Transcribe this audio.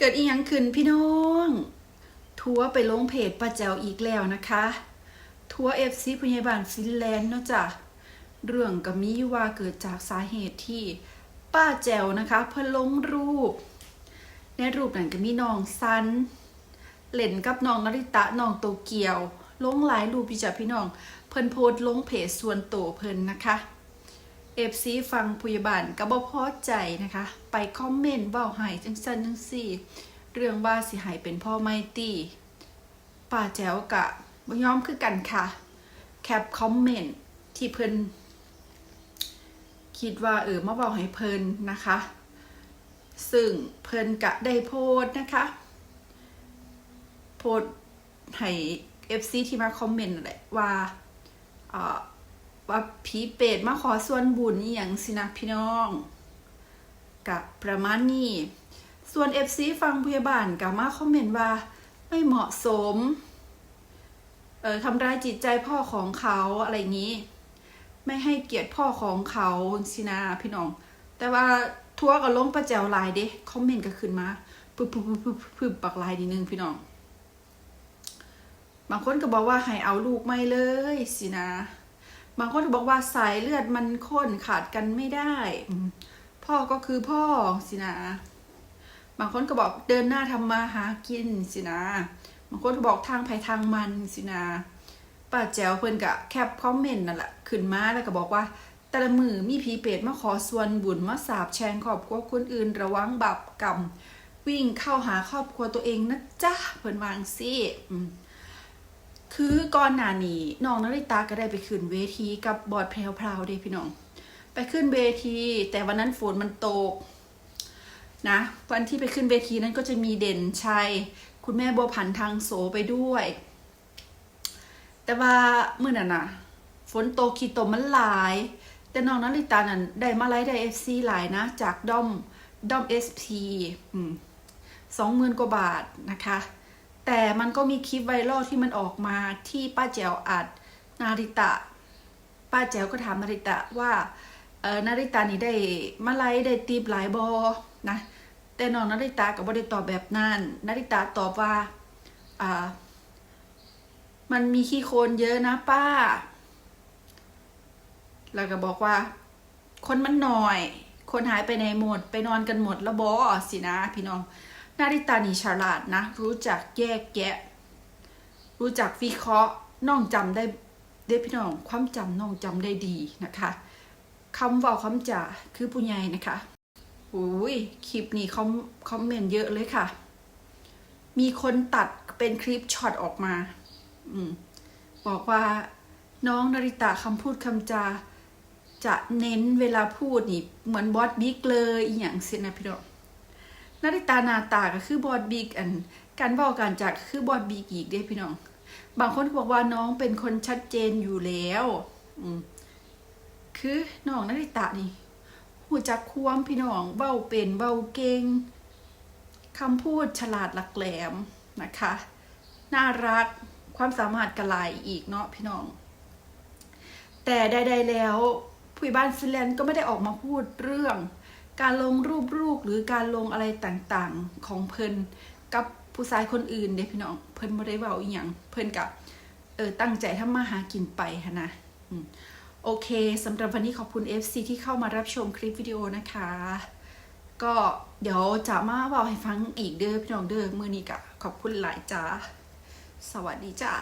เกิดอีหยังขึ้นพี่น้องทัวไปลงเพจป้าแจวอีกแล้วนะคะ ทัวเอฟซีพยาบาลฟินแลนด์เนาะจ้ะเรื่องก็มีว่าเกิดจากสาเหตุที่ป้าแจวนะคะเพิ่นลงรูป ในรูปนั้นก็มีน้องซันเล่นกับน้องนาริตะน้องโตเกียวลงหลายรูปพี่จ้ะพี่น้อง เพิ่นโพสลงเพจส่วนตัวเพิ่นนะคะ เอฟซีฟังพยาบาลก็บ่พอใจนะคะ ไปคอมเมนต์เบาหายจังสันจังสี่ เรื่องว่าสิหายเป็นพ่อไม่ตีป้าแจ๋วกะบ่ยอมคือกันค่ะ แคปคอมเมนต์ที่เพิ่นคิดว่าเออมาบอกให้เพิ่นนะคะ ซึ่งเพิ่นกะได้โพสนะคะ โพสให้ FC ที่มาคอมเมนต์แหละว่าอ่ ว่าผีเปรตมาขอส่วนบุญอย่างสินะพี่น้องกับประมาณนี้ส่วน FC ฟังพยาบาลกับมาคอมเมนต์ว่าไม่เหมาะสมเอ่อทำร้ายจิตใจพ่อของเขาอะไรอย่างนี้ ไม่ให้เกียรติพ่อของเขาสินะพี่น้อง แต่ว่าทัวก็ลงประแจวลน์เด้คอมเมนต์ก็ขึ้นมาปึ๊บปึ๊บปึ๊บปึ๊บปึ๊บปักไลน์นิดนึงพี่น้องบางคนก็บอกว่าให้เอาลูกไม่เลยสินะ บางคนก็บอกว่าสายเลือดมันข้นขาดกันไม่ได้อืมพ่อก็คือพ่อสินะ บางคนก็บอกเดินหน้าทำมาหากินสินะ บางคนก็บอกทางไผทางมันสินะป้าแจ๋วเพิ่นกะแคปคอมเมนต์นั่นแหละขึ้นมาแล้วก็บอกว่า แต่ละมือมีผีเปรตมาขอส่วนบุญมาสาบแช่งครอบครัวคนอื่นระวังบาปกรรมวิ่งเข้าหาครอบครัวตัวเองนะจ๊ะเพิ่นวาจั่งสิอืม คือก่อนหน้านี้น้องนาริตาก็ได้ไปขึ้นเวทีกับบอดแพรวพราวเด้พี่น้อง ไปขึ้นเวที แต่วันนั้นฝนมันตกนะวันที่ไปขึ้นเวทีนั้นก็จะมีเด่นชัย คุณแม่บัวผันทางโสไปด้วย แต่ว่าเมื่อนั้นน่ะฝนตกขีดตมมันหลาย แต่น้องนาริตานั้นได้มาไลฟ์ได้เอฟซีหลายนะ จากด้อมด้อมเอสพีสองหมื่นกว่าบาทนะคะ แต่มันก็มีคลิปไวรัลที่มันออกมาที่ป้าแจ๋วอัดนาริตะ ป้าแจ๋วก็ถามนาริตะว่าเออนาริตานี่ได้มาไลฟ์ได้ตีบหลายบอนะ แต่น้องนาริตาก็บ่ได้ตอบแบบนั้นนาริตาตอบว่าอ่ามันมีขี้โคลนเยอะนะป้า แล้วก็บอกว่า คนมันหน่อย คนหายไปในหมด ไปนอนกันหมดแล้วบอสินะ พี่น้อง นาริตานีฉลาดนะ รู้จักแยกแยะ รู้จักวิเคราะห์น้องจำได้ได้พี่น้องความจำน้องจำได้ดีนะคะคำว่าคำจ่าคือผู้ใหญ่นะคะโอ้ยคลิปนี้คอมคอมเมนต์เยอะเลยค่ะ มีคนตัดเป็นคลิปช็อตออกมาอืมบอกว่าน้องนาริตะคำพูดคำจา จะเน้นเวลาพูดนี่ เหมือนบอสบิ๊กเลยอย่างเสียนะพี่น้อง นาฬิตาหนาตาก็คือบอดบีกอัน การบอกการจากคือบอดบีกอีกเด้พี่น้อง บางคนก็บอกว่าน้องเป็นคนชัดเจนอยู่แล้วอืมคือน้องนาฬิตานี่หูจักควมพี่น้องเบ้าเป็นเบ้าเก่งคำพูดฉลาดหลักแหลมนะคะ น่ารักความสามารถกระลายอีกเนาะพี่น้อง แต่ใดๆแล้วผู้ใหญ่บ้านฟินแลนด์ก็ไม่ได้ออกมาพูดเรื่อง การลงรูปลูกหรือการลงอะไรต่างๆของเพิ่นกับผู้ชายคนอื่นเด้พี่น้องเพิ่นบ่ได้เว้าอีหยังเพิ่นกับเออตั้งใจทำมาหากินไปหั้นะโอเคสำหรับวันนี้ขอบคุณ FC ที่เข้ามารับชมคลิปวิดีโอนะคะ ก็เดี๋ยวจะมาบอกให้ฟังอีกเด้อพี่น้องเด้อมื้อนี้ก็ขอบคุณหลายจ้า สวัสดีจ้า